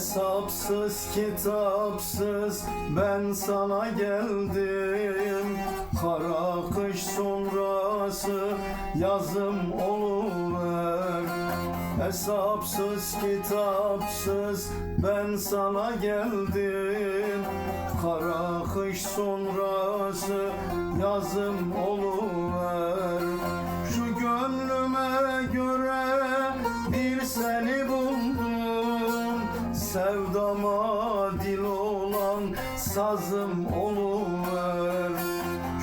Hesapsız kitapsız ben sana geldim. Kara kış sonrası yazım oluver Hesapsız kitapsız ben sana geldim. Kara kış sonrası yazım oluver olan sazım oluver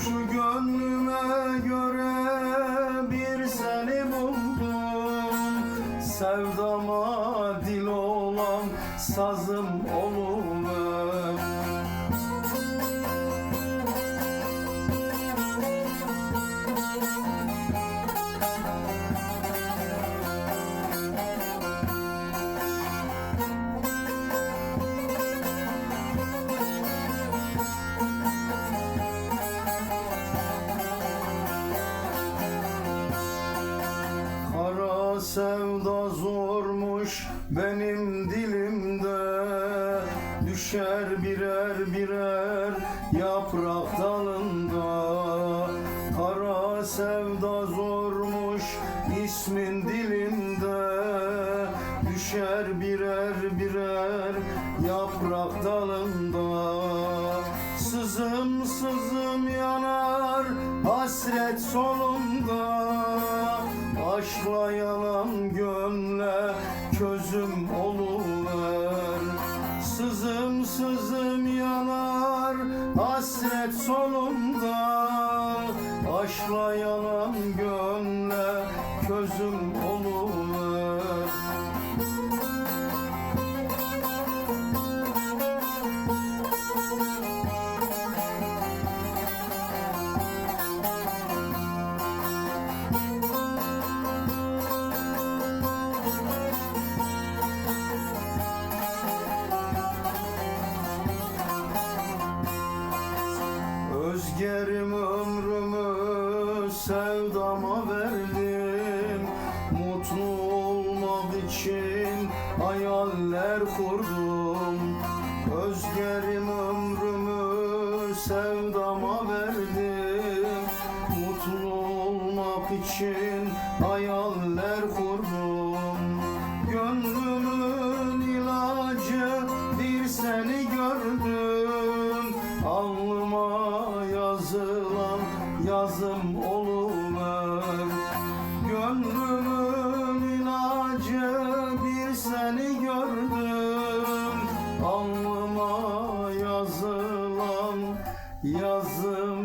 Şu gönlüme göre bir seni buldum. Sevdama dil olan sazım oluver sevda zormuş benim dilimde. Düşer birer birer yaprak dalında. Kara sevda zormuş ismin dilimde. Düşer birer birer yaprak dalında. Sızım sızım yanar hasret solunda Aşkla yalan gönle közüm oluver Sızım sızım yanar hasret solunda Aşkla yalan gönle közüm oluver sevdama verdim. Mutlu olmak için hayaller kurdum. Özgerim ömrümü sevdama verdim. Mutlu olmak için hayaller kurdum yazım